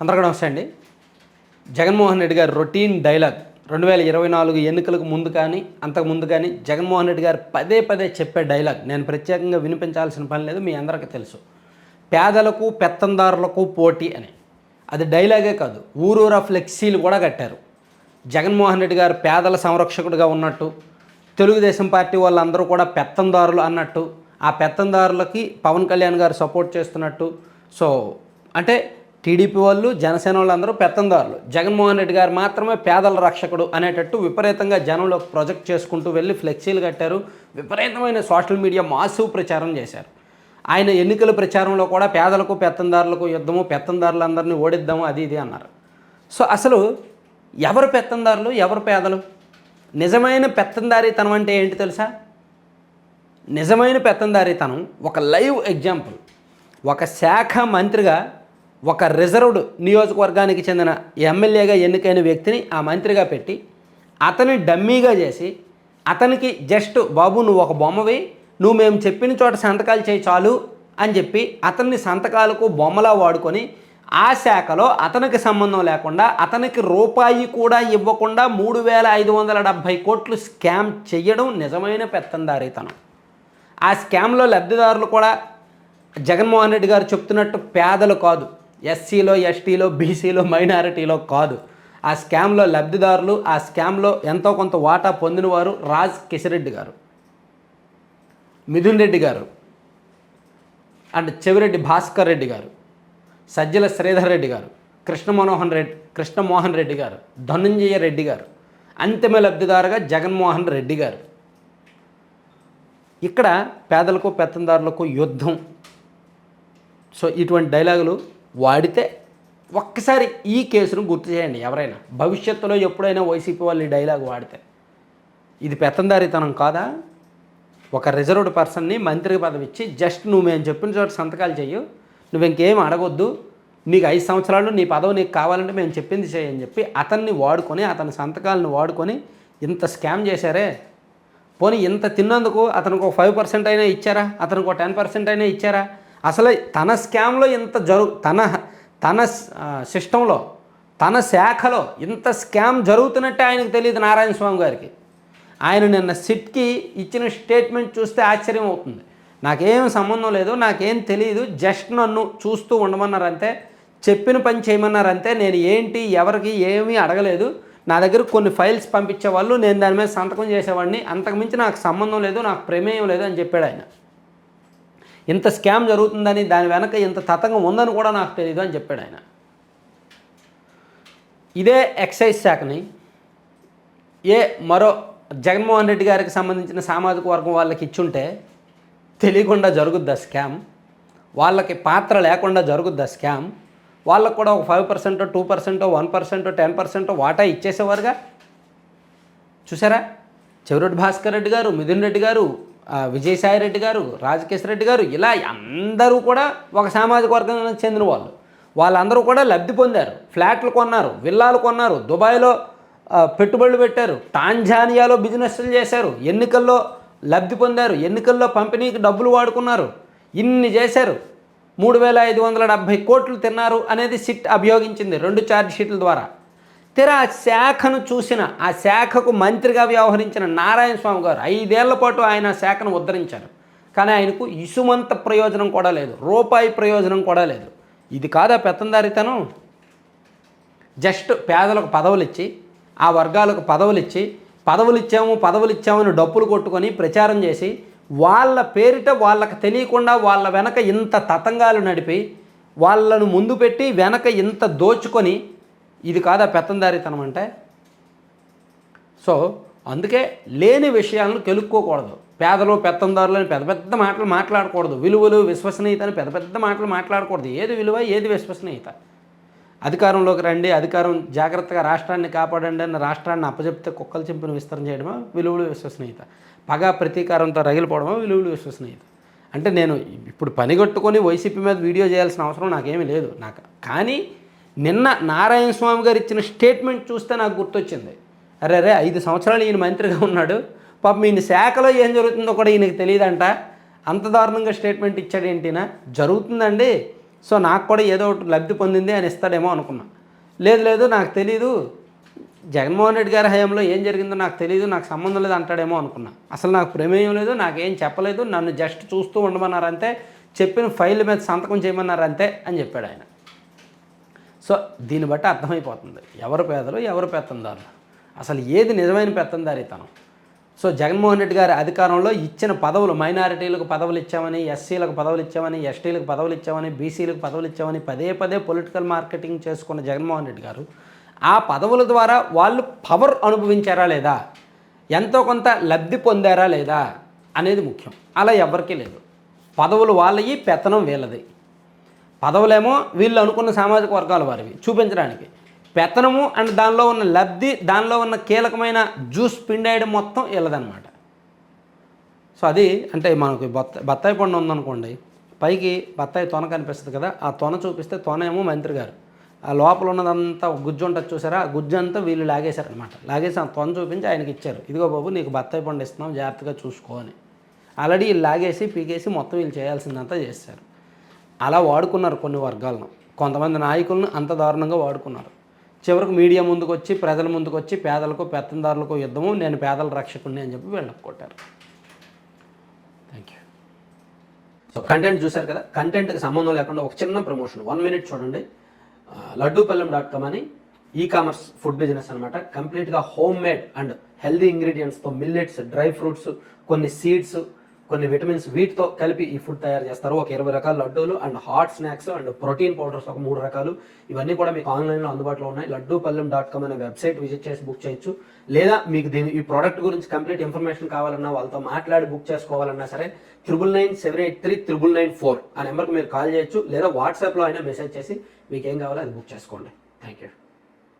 అందరికీ నమస్తే అండి. జగన్మోహన్ రెడ్డి గారి రొటీన్ డైలాగ్. రెండు వేల ఇరవై నాలుగు ఎన్నికలకు ముందు కానీ అంతకు ముందు కానీ జగన్మోహన్ రెడ్డి గారు పదే పదే చెప్పే డైలాగ్. నేను ప్రత్యేకంగా వినిపించాల్సిన పని లేదు మీ అందరికీ తెలుసు. పేదలకు పెత్తందారులకు పోటీ అని. అది డైలాగే కాదు ఊరూరా ఫ్లెక్సీలు కూడా కట్టారు. జగన్మోహన్ రెడ్డి గారు పేదల సంరక్షకుడిగా ఉన్నట్టు తెలుగుదేశం పార్టీ వాళ్ళందరూ కూడా పెత్తందారులు అన్నట్టు ఆ పెత్తందారులకి పవన్ కళ్యాణ్ గారు సపోర్ట్ చేస్తున్నట్టు. సో అంటే టీడీపీ వాళ్ళు జనసేన వాళ్ళందరూ పెత్తందారులు. జగన్మోహన్ రెడ్డి గారు మాత్రమే పేదల రక్షకుడు అనేటట్టు విపరీతంగా జనంలో ప్రొజెక్ట్ చేసుకుంటూ వెళ్ళి ఫ్లెక్సీలు కట్టారు. విపరీతమైన సోషల్ మీడియా మాసివ్ ప్రచారం చేశారు. ఆయన ఎన్నికల ప్రచారంలో కూడా పేదలకు పెత్తందారులకు యుద్ధము పెత్తందారులందరినీ ఓడిద్దాము అది ఇది అన్నారు. సో అసలు ఎవరు పెత్తందారులు ఎవరు పేదలు? నిజమైన పెత్తందారీతనం అంటే ఏంటి తెలుసా? నిజమైన పెత్తందారీతనం ఒక లైవ్ ఎగ్జాంపుల్. ఒక శాఖ మంత్రిగా ఒక రిజర్వ్డ్ నియోజకవర్గానికి చెందిన ఎమ్మెల్యేగా ఎన్నికైన వ్యక్తిని ఆ మంత్రిగా పెట్టి అతని డమ్మీగా చేసి అతనికి జస్ట్ బాబు నువ్వు ఒక బొమ్మవి నువ్వు మేము చెప్పిన చోట సంతకాలు చేయి చాలు అని చెప్పి అతన్ని సంతకాలకు బొమ్మలా వాడుకొని ఆ శాఖలో అతనికి సంబంధం లేకుండా అతనికి రూపాయి కూడా ఇవ్వకుండా మూడు వేల ఐదు వందల డెబ్భై కోట్లు స్కామ్ చేయడం నిజమైన పెత్తందారీతనం. ఆ స్కామ్లో లబ్ధిదారులు కూడా జగన్మోహన్ రెడ్డి గారు చెప్తున్నట్టు పేదలు కాదు. ఎస్సీలో ఎస్టీలో బీసీలో మైనారిటీలో కాదు. ఆ స్కామ్లో లబ్ధిదారులు ఆ స్కామ్లో ఎంతో కొంత వాటా పొందినవారు రాజ్ కిషరెడ్డి గారు. మిథున్ రెడ్డి గారు. అండ్ చెవిరెడ్డి భాస్కర్ రెడ్డి గారు. సజ్జల శ్రీధర్ రెడ్డి గారు. కృష్ణ మనోహన్ రెడ్డి కృష్ణమోహన్ రెడ్డి గారు. ధనుంజయ రెడ్డి గారు. అంతిమ లబ్ధిదారుగా జగన్మోహన్ రెడ్డి గారు. ఇక్కడ పేదలకు పెత్తందారులకు యుద్ధం. సో ఇటువంటి డైలాగులు వాడితే ఒక్కసారి ఈ కేసును గుర్తు చేయండి ఎవరైనా. భవిష్యత్తులో ఎప్పుడైనా వైసీపీ వాళ్ళు ఈ డైలాగ్ వాడితే. ఇది పెత్తందారితనం కాదా? ఒక రిజర్వ్డ్ పర్సన్ని మంత్రి పదవి ఇచ్చి జస్ట్ నువ్వు మేము చెప్పిన చోట సంతకాలు చెయ్యు. నువ్వు ఇంకేం అడగొద్దు. నీకు ఐదు సంవత్సరాలు నీ పదవి నీకు కావాలంటే మేము చెప్పింది చేయని చెప్పి అతన్ని వాడుకొని అతని సంతకాలను వాడుకొని ఇంత స్కామ్ చేశారే? పోనీ ఇంత తిన్నందుకు అతనికి ఒక ఫైవ్ పర్సెంట్ అయినా ఇచ్చారా? అతనికి ఒక టెన్ పర్సెంట్ అయినా ఇచ్చారా? అసలు తన స్కామ్లో ఇంత జరుగు తన తన సిస్టంలో తన శాఖలో ఇంత స్కామ్ జరుగుతున్నట్టే ఆయనకు తెలియదు నారాయణ స్వామి గారికి. ఆయన నిన్న సిట్కి ఇచ్చిన స్టేట్మెంట్ చూస్తే ఆశ్చర్యం అవుతుంది. నాకేం సంబంధం లేదు నాకేం తెలియదు జస్ట్ నన్ను చూస్తూ ఉండమన్నారంతే చెప్పిన పని చేయమన్నారంతే నేను ఏంటి ఎవరికి ఏమీ అడగలేదు నా దగ్గర కొన్ని ఫైల్స్ పంపించేవాళ్ళు నేను దాని మీద సంతకం చేసేవాడిని అంతకుమించి నాకు సంబంధం లేదు నాకు ప్రమేయం లేదు అని చెప్పాడు ఆయన. ఇంత స్కామ్ జరుగుతుందని దాని వెనక ఇంత తతంగం ఉందని కూడా నాకు తెలియదు అని చెప్పాడు ఆయన. ఇదే ఎక్సైజ్ శాఖని ఏ మరో జగన్మోహన్ రెడ్డి గారికి సంబంధించిన సామాజిక వర్గం వాళ్ళకి ఇచ్చుంటే తెలియకుండా జరుగుద్ది స్కామ్? వాళ్ళకి పాత్ర లేకుండా జరుగుద్ది స్కామ్? వాళ్ళకు కూడా ఒక five percent two percent one percent ten percent వాటా ఇచ్చేసేవారుగా? చూసారా? చెవిరెడ్డి భాస్కర్ రెడ్డి గారు మిథున్ రెడ్డి గారు విజయసాయి రెడ్డి గారు రాజకేశ్ రెడ్డి గారు ఇలా అందరూ కూడా ఒక సామాజిక వర్గానికి చెందిన వాళ్ళు. వాళ్ళందరూ కూడా లబ్ధి పొందారు. ఫ్లాట్లు కొన్నారు విల్లాలు కొన్నారు దుబాయ్లో పెట్టుబడులు పెట్టారు టాంజానియాలో బిజినెస్లు చేశారు ఎన్నికల్లో లబ్ధి పొందారు ఎన్నికల్లో పంపిణీకి డబ్బులు వాడుకున్నారు ఇన్ని చేశారు. మూడు వేల ఐదు వందల డెబ్భై కోట్లు తిన్నారు అనేది సిట్ అభియోగించింది రెండు ఛార్జ్ షీట్ల ద్వారా. తెర ఆ శాఖను చూసిన ఆ శాఖకు మంత్రిగా వ్యవహరించిన నారాయణ స్వామి గారు ఐదేళ్ళ పాటు ఆయన శాఖను ఉద్ధరించారు. కానీ ఆయనకు ఇసుమంత ప్రయోజనం కూడా లేదు రూపాయి ప్రయోజనం కూడా లేదు. ఇది కాదా పెత్తందారితనం? జస్ట్ పేదలకు పదవులు ఇచ్చి ఆ వర్గాలకు పదవులు ఇచ్చి పదవులు ఇచ్చాము పదవులు ఇచ్చామని డప్పులు కొట్టుకొని ప్రచారం చేసి వాళ్ళ పేరిట వాళ్ళకి తెలియకుండా వాళ్ళ వెనక ఇంత తతంగాలు నడిపి వాళ్ళను ముందు పెట్టి వెనక ఇంత దోచుకొని ఇది కాదా పెత్తందారితనం అంటే? సో అందుకే లేని విషయాలను కెలుక్కోకూడదు. పేదలు పెత్తందారులు అని పెద్ద పెద్ద మాటలు మాట్లాడకూడదు. విలువలు విశ్వసనీయత అని పెద్ద పెద్ద మాటలు మాట్లాడకూడదు. ఏది విలువ ఏది విశ్వసనీయత? అధికారంలోకి రండి అధికారం జాగ్రత్తగా రాష్ట్రాన్ని కాపాడండి అని రాష్ట్రాన్ని అప్పచెప్తే కుక్కలు చెంపిన విస్తరణ చేయడమా? విలువలు విశ్వసనీయత. పగ ప్రతీకారంతో రగిలిపోవడమా? విలువలు విశ్వసనీయత. అంటే నేను ఇప్పుడు పనిగట్టుకొని వైసీపీ మీద వీడియో చేయాల్సిన అవసరం నాకేమీ లేదు. నాకు కానీ నిన్న నారాయణ స్వామి గారు ఇచ్చిన స్టేట్మెంట్ చూస్తే నాకు గుర్తొచ్చింది. అరే అరే ఐదు సంవత్సరాలు ఈయన మంత్రిగా ఉన్నాడు. పాపం ఈయన శాఖలో ఏం జరుగుతుందో కూడా ఈయనకి తెలియదంట. అంత దారుణంగా స్టేట్మెంట్ ఇచ్చాడు ఏంటినా జరుగుతుందండి. సో నాకు కూడా ఏదో ఒకటి లబ్ధి పొందింది అని ఇస్తాడేమో అనుకున్నా. లేదు లేదు నాకు తెలీదు. జగన్మోహన్ రెడ్డి గారి హయాంలో ఏం జరిగిందో నాకు తెలియదు నాకు సంబంధం లేదు అంటాడేమో అనుకున్నా. అసలు నాకు ప్రమేయం లేదు నాకేం చెప్పలేదు నన్ను జస్ట్ చూస్తూ ఉండమన్నారంతే చెప్పిన ఫైల్ మీద సంతకం చేయమన్నారంతే అని చెప్పాడు ఆయన. సో దీన్ని బట్టి అర్థమైపోతుంది. ఎవరు పేదలు ఎవరు పెత్తందారులు? అసలు ఏది నిజమైన పెత్తందారితనం సో జగన్మోహన్ రెడ్డి గారి అధికారంలో ఇచ్చిన పదవులు మైనారిటీలకు పదవులు ఇచ్చామని ఎస్సీలకు పదవులు ఇచ్చామని ఎస్టీలకు పదవులు ఇచ్చామని బీసీలకు పదవులు ఇచ్చామని పదే పదే పొలిటికల్ మార్కెటింగ్ చేసుకున్న జగన్మోహన్ రెడ్డి గారు ఆ పదవుల ద్వారా వాళ్ళు పవర్ అనుభవించారా లేదా? ఎంతో కొంత లబ్ధి పొందారా లేదా? అనేది ముఖ్యం. అలా ఎవరికీ లేదు. పదవులు వాళ్ళవి పెత్తనం వీళ్ళది. పదవులేమో వీళ్ళు అనుకున్న సామాజిక వర్గాల వారివి చూపించడానికి. పెత్తనము అండ్ దానిలో ఉన్న లబ్ధి దానిలో ఉన్న కీలకమైన జ్యూస్ పిండేయడం మొత్తం వీళ్ళదనమాట సో అది అంటే మనకు బత్త బత్తాయి పండు ఉందనుకోండి పైకి బత్తాయి తొన కనిపిస్తుంది కదా ఆ తొన చూపిస్తే తొన ఏమో మంత్రి గారు. ఆ లోపల ఉన్నదంతా గుజ్జు ఉంటుంది చూసారా ఆ గుజ్జు అంతా వీళ్ళు లాగేశారనమాట లాగేసి ఆ తొన చూపించి ఆయనకి ఇచ్చారు. ఇదిగో బాబు నీకు బత్తాయి పండు ఇస్తున్నాం జాగ్రత్తగా చూసుకో అని. ఆల్రెడీ వీళ్ళు లాగేసి పీకేసి మొత్తం వీళ్ళు చేయాల్సిందంతా చేశారు అలా వాడుకున్నారు కొన్ని వర్గాలను. కొంతమంది నాయకులను అంత దారుణంగా వాడుకున్నారు. చివరికి మీడియా ముందుకు వచ్చి ప్రజల ముందుకు వచ్చి పేదలకు పెత్తందారులకు యుద్ధము నేను పేదల రక్షకుడిని అని చెప్పి వీళ్ళకి కొట్టారు. థ్యాంక్ యూ సో కంటెంట్ చూశారు కదా? కంటెంట్కి సంబంధం లేకుండా ఒక చిన్న ప్రమోషన్ వన్ మినిట్ చూడండి. లడ్డూపల్లెం డాట్ కామ్ అని ఈ కామర్స్ ఫుడ్ బిజినెస్ అనమాట కంప్లీట్గా హోమ్ మేడ్ అండ్ హెల్దీ ఇంగ్రీడియంట్స్తో మిల్లెట్స్ డ్రై ఫ్రూట్స్ కొన్ని సీడ్స్ కొన్ని విటమిన్స్ వీటితో కలిపి ఈ ఫుడ్ తయారు చేస్తారు. ఒక ఇరవై రకాల లడ్డూలు and hot snacks and protein powders ఒక మూడు రకాలు. ఇవన్నీ కూడా మీకు ఆన్లైన్లో అందుబాటులో ఉన్నాయి. లడ్డూ పల్లెం డాట్ కామ్ అనే వెబ్సైట్ విజిట్ చేసి బుక్ చేయొచ్చు. లేదా మీకు దీని ఈ ప్రోడక్ట్ గురించి కంప్లీట్ ఇన్ఫర్మేషన్ కావాలన్నా వాళ్ళతో మాట్లాడి బుక్ చేసుకోవాలన్నా సరే triple nine seven eight three triple nine four ఆ నెంబర్కి మీరు కాల్ చేయొచ్చు. లేదా వాట్సాప్లో అయినా మెసేజ్ చేసి మీకు ఏం కావాలో అది బుక్ చేసుకోండి. Thank you